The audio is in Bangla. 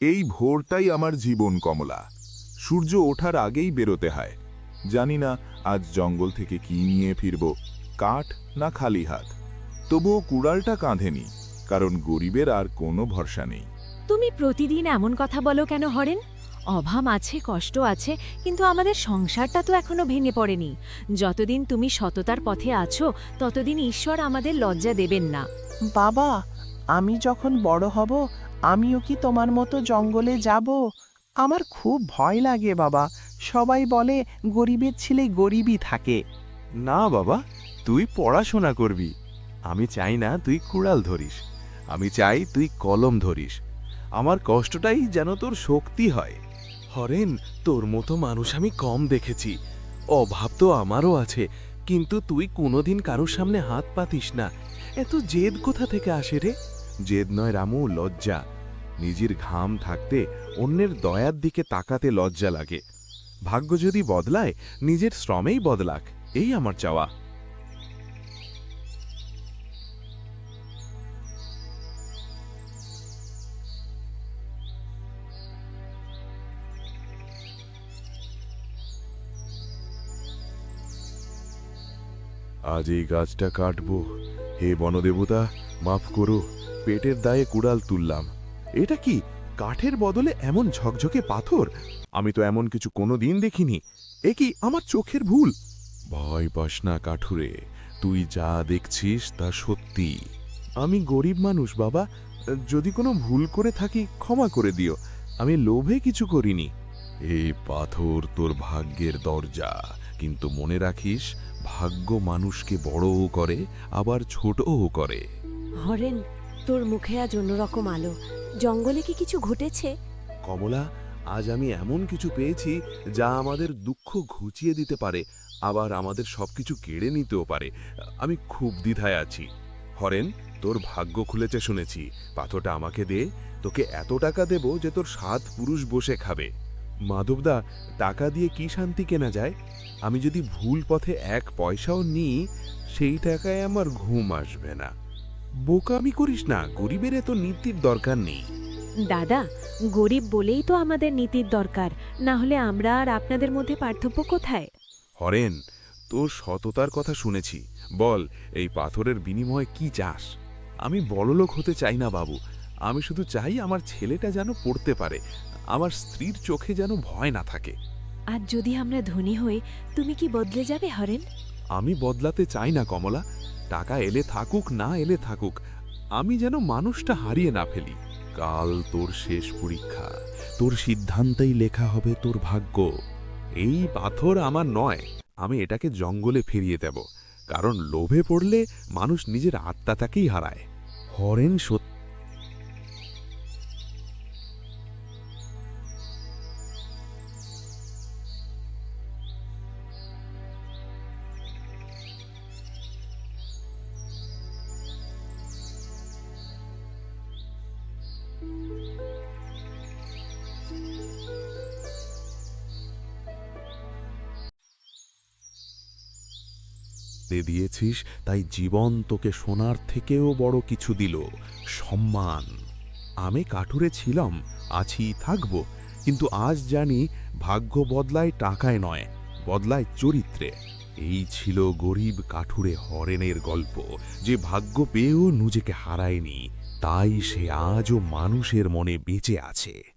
এই ভোরটাই আমার জীবন কমলা। সূর্য ওঠার আগেই বেরোতে হয়। জানি না আজ জঙ্গল থেকে কি নিয়ে ফিরব কাঠ না খালি হাত। তবুও কুড়ালটা কাঁধেনি কারণ গরিবের আর কোনো ভরসা নেই। তুমি প্রতিদিন এমন কথা বলো কেন হরেন? অভাব আছে কষ্ট আছে কিন্তু আমাদের সংসারটা তো এখনও ভেঙে পড়েনি। যতদিন তুমি সততার পথে আছো ততদিন ঈশ্বর আমাদের লজ্জা দেবেন না। বাবা আমি যখন বড় হব, আমিও কি তোমার মতো জঙ্গলে যাব? আমার খুব ভয় লাগে বাবা। সবাই বলে, গরিবের ছেলে গরিবই থাকে। না বাবা, তুই পড়াশোনা করবি। আমি চাই না তুই কুড়াল ধরিস। আমি চাই তুই কলম ধরিস। আমার কষ্টটাই যেন তোর শক্তি হয়। হরেন, তোর মতো মানুষ আমি কম দেখেছি। অভাব তো আমারও আছে, কিন্তু তুই কোনোদিন কারোর সামনে হাত পাতিস না। এত জেদ কোথা থেকে আসে রে? জেদ নয় রামু, লজ্জা। নিজের ঘাম থাকতে অন্যের দয়ার দিকে তাকাতে লজ্জা লাগে। ভাগ্য যদি বদলায়, নিজের শ্রমেই বদলাক, এই আমার চাওয়া। আজ এই গাছটা কাটবো। হে বনদেবতা মাফ করো, পেটের দায়ে কুড়াল তুললাম। এটা কি কাঠের বদলে এমন ঝকঝকে পাথর? আমি তো এমন কিছু কোনোদিন দেখিনি। এ কি আমার চোখের ভুল? ভয় পাস না, কাঠুরে। তুই যা দেখছিস তা সত্যি। আমি গরিব মানুষ, বাবা। যদি কোনো ভুল করে থাকি, ক্ষমা করে দিও। আমি লোভে কিছু করিনি। এই পাথর তোর ভাগ্যের দরজা। কিন্তু মনে রাখিস, ভাগ্য মানুষকে বড়ও করে, আবার ছোটও করে। হরেন তোর মুখে আজ অন্যরকম আলো। জঙ্গলে কি কিছু ঘটেছে? কমলা, আজ আমি এমন কিছু পেয়েছি যা আমাদের দুঃখ ঘুচিয়ে দিতে পারে, আবার আমাদের সবকিছু কেড়ে নিতেও পারে। আমি খুব দ্বিধায় আছি। হরেন, তোর ভাগ্য খুলেছে শুনেছি। পাথরটা আমাকে দে। তোকে এত টাকা দেব যে তোর সাত পুরুষ বসে খাবে। মাধবদা, টাকা দিয়ে কি শান্তি কেনা যায়? আমি যদি ভুল পথে এক পয়সাও নিই, সেই টাকায় আমার ঘুম আসবে না। বোকামি করিস না গরিবের এত নীতির দরকার নেই। দাদা গরিব বলেই তো আমাদের নীতির দরকার না হলে আমরা আর আপনাদের মধ্যে পার্থক্য কোথায়? হরেন তোর সততার কথা শুনেছি। বল এই পাথরের বিনিময়ে কি চাস? আমি বড়লোক হতে চাই না বাবু। আমি শুধু চাই আমার ছেলেটা যেন পড়তে পারে আমার স্ত্রীর চোখে যেন ভয় না থাকে। আর যদি আমরা ধনী হই তুমি কি বদলে যাবে হরেন? আমি বদলাতে চাই না, কমলা। টাকা এলে থাকুক, না এলে থাকুক, আমি যেন মানুষটা হারিয়ে না ফেলি। কাল তোর শেষ পরীক্ষা, তোর সিদ্ধান্তেই লেখা হবে তোর ভাগ্য। এই পাথর আমার নয়, আমি এটাকে জঙ্গলে ফিরিয়ে দেব, কারণ লোভে পড়লে মানুষ নিজের আত্মাটাকেই হারায়। হরেন সত্য। দে দিয়েছিস, তাই জীবন তোকে সোনার থেকেও বড় কিছু দিল। সম্মান। আমি কাঠুরে ছিলাম, আছি, থাকব, কিন্তু আজ জানি ভাগ্য বদলায় টাকায় নয়, বদলায় চরিত্রে। এই ছিল গরিব কাঠুরে হরেনের গল্প, যে ভাগ্য পেয়েও নিজেকে হারায়নি, তাই সে আজও মানুষের মনে বেঁচে আছে।